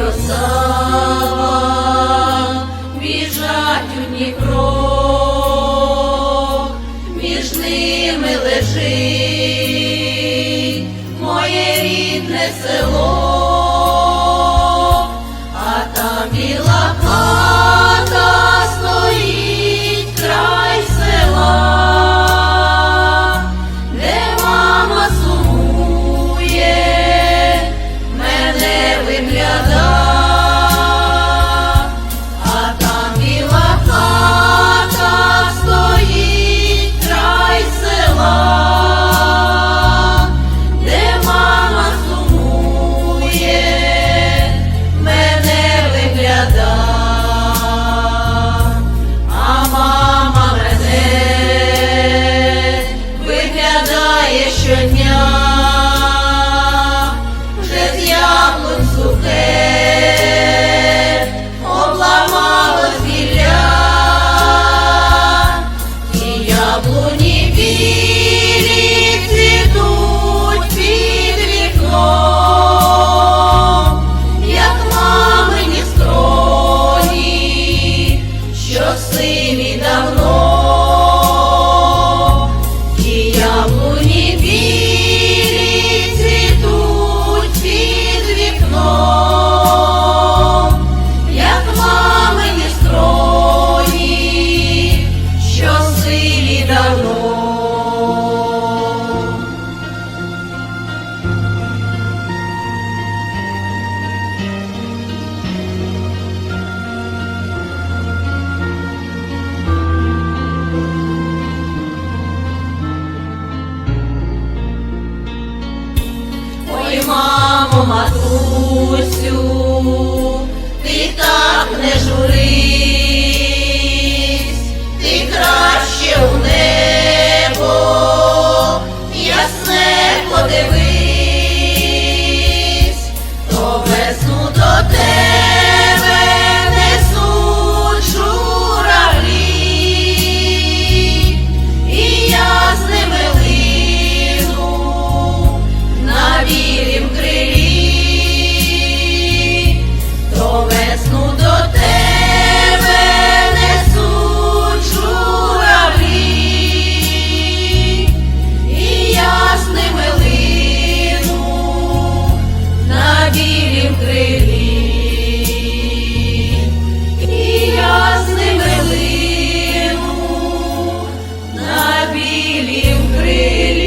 Осава, біжать у Дніпро, між ними лежить моє рідне село. day. матусю, ти так не журись, ти краще у небо, ясне подивись. filho.